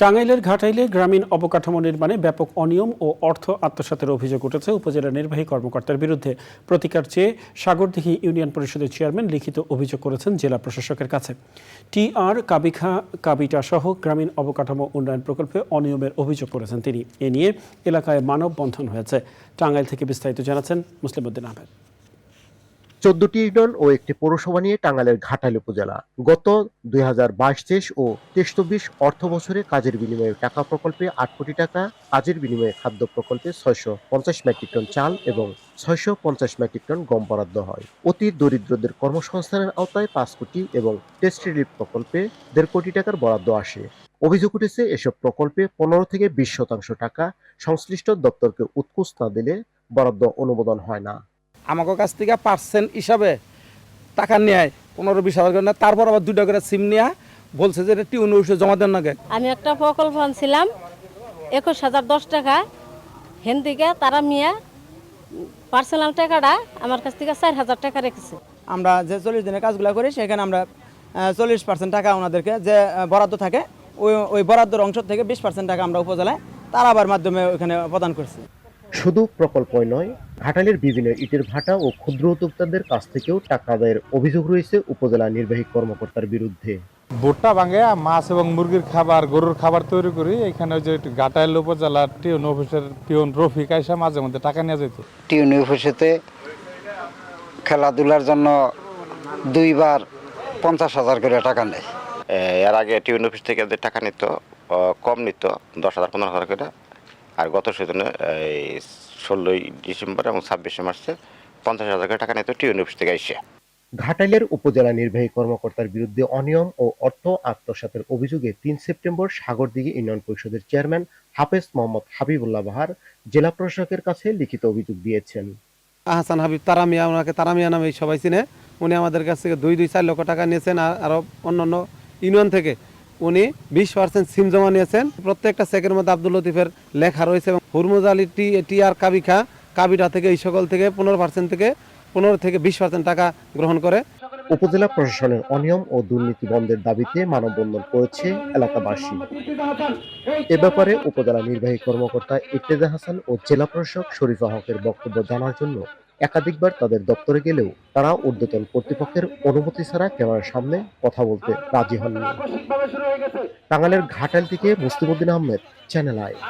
টাঙ্গাইলের ঘাটাইলে গ্রামীণ অবকাঠামো নির্মাণে ব্যাপক অনিয়ম ও অর্থ আত্মসাতের অভিযোগ উঠেছে উপজেলা নির্বাহী কর্মকর্তার বিরুদ্ধে। প্রতিকার চেয়ে সাগরদিঘি ইউনিয়ন পরিষদের চেয়ারম্যান লিখিত অভিযোগ করেছেন জেলা প্রশাসকের কাছে। টি আর কাবিখা কাবিটা সহ গ্রামীণ অবকাঠামো উন্নয়ন প্রকল্পে অনিয়মের অভিযোগ করেছেন তিনি। এ নিয়ে এলাকায় মানববন্ধন হয়েছে। টাঙ্গাইল থেকে বিস্তারিত জানাচ্ছেন মুসলিম উদ্দিন আহমেদ। চোদ্দটি ইউনিয়ন ও একটি পৌরসভা নিয়ে টাঙ্গাইলের ঘাটাইল উপজেলা। গত দুই হাজার বাইশ তেইশ ও তেইশ চব্বিশ অর্থ বছরে কাজের বিনিময়ে টাকা প্রকল্পে আট কোটি টাকা, কাজের বিনিময়ে খাদ্য প্রকল্পে ছয়শো পঞ্চাশ মেট্রিক টন চাল এবং ছয়শো পঞ্চাশ মেট্রিক টন গম বরাদ্দ হয়। অতি দরিদ্রদের কর্মসংস্থানের আওতায় পাঁচ কোটি এবং টেস্ট রিলিফ প্রকল্পে দেড় কোটি টাকার বরাদ্দ আসে। অভিযোগ উঠেছে, এসব প্রকল্পে পনেরো থেকে বিশ শতাংশ টাকা সংশ্লিষ্ট দপ্তরকে উৎকুচ না দিলে বরাদ্দ অনুমোদন হয় না। আমাকে কাছ থেকে পার্সেন্ট হিসাবে টাকা নেয় পনেরো বিশ হাজার করে নেয় তারপর আবার দুইটা করে সিম নেওয়া বলছে যে এটা টিউন অফিসে জমা দেন নাকি আমি একটা প্রকল্প আনছিলাম একুশ হাজার দশ টাকা। হেন থেকে তারা মিয়া পার্সোনাল টাকাটা আমার কাছ থেকে চার হাজার টাকা রেখেছে। আমরা যে চল্লিশ দিনের কাজগুলো করি সেখানে আমরা চল্লিশ পার্সেন্ট টাকা ওনাদেরকে যে বরাদ্দ থাকে ওই ওই বরাদ্দর অংশ থেকে বিশ পার্সেন্ট টাকা আমরা উপজেলায় তার আবার মাধ্যমে ওখানে প্রদান করছি। শুধু প্রকল্পই নয় ঘাটালের বিভিন্ন ইটের ভাটা ও ক্ষুদ্র উদ্যোক্তাদের কাছ থেকেও টাকা আদায়ের অভিযোগ রয়েছে উপজেলা নির্বাহী কর্মকর্তার বিরুদ্ধে। ভুট্টা ভাঙে মাছ এবং মুরগির খাবার গরুর খাবার তৈরি করি এখানে ওই যে গাটাইল উপজেলার টিউন অফিসের টিউন রফিক আইসা মাঝে মধ্যে টাকা নিয়ে যেত টিউন অফিসেতে খেলাধুলার জন্য দুইবার পঞ্চাশ হাজার করে টাকা নেয়। এর আগে টিউন অফিস থেকে যে টাকা নিত কম নিত দশ হাজার পনেরো হাজার করে। আর গত সেদিনে এই ষোলোই ডিসেম্বর এবং ছাব্বিশে মার্চে পঞ্চাশ হাজার করে টাকা নিত টিউন অফিস থেকে এসে। ঘাটাইলের উপজেলা নির্বাহী কর্মকর্তার বিরুদ্ধে অনিয়ম ও অর্থ আত্মসাতের অভিযোগে তিন সেপ্টেম্বর সাগরদিঘি ইউনিয়ন পরিষদের চেয়ারম্যান হাফেজ মোহাম্মদ হাবিবুল্লাহ বাহার জেলা প্রশাসকের কাছে লিখিত অভিযোগ দিয়েছেন। আহসান হাবিব তারামিয়া ওনাকে তারামিয়া নামে সবাই চিনে। উনি আমাদের কাছ থেকে দুই দুই চার লক্ষ টাকা নিয়েছেন আর আরও অন্যান্য ইউনিয়ন থেকে। উনি বিশ পার্সেন্ট সিম জমা নিয়েছেন। প্রত্যেকটা চেকের মধ্যে আব্দুল লতিফের লেখা রয়েছে এবং হুরমুজ আলী টি টি আর কাবিখা, কাবিটা থেকে এই সকল থেকে পনেরো পার্সেন্ট থেকে পনেরো থেকে বিশ পার্সেন্ট টাকা গ্রহণ করে। উপজেলা প্রশাসনের অনিয়ম ও দুর্নীতি বন্ধের দাবিতে মানববন্ধন করেছে এলাকাবাসী। এ ব্যাপারে উপজেলা নির্বাহী কর্মকর্তা ইফতেজা হাসান ও জেলা প্রশাসক শরীফা হকের বক্তব্য জানার জন্য একাধিকবার তাদের দপ্তরে গেলেও তারা ঊর্ধ্বতন কর্তৃপক্ষের অনুমতি ছাড়া ক্যামেরার সামনে কথা বলতে রাজি হননি। টাঙ্গাইলের ঘাটাল থেকে মুস্তিমুদ্দিন আহমেদ চ্যানেল আই।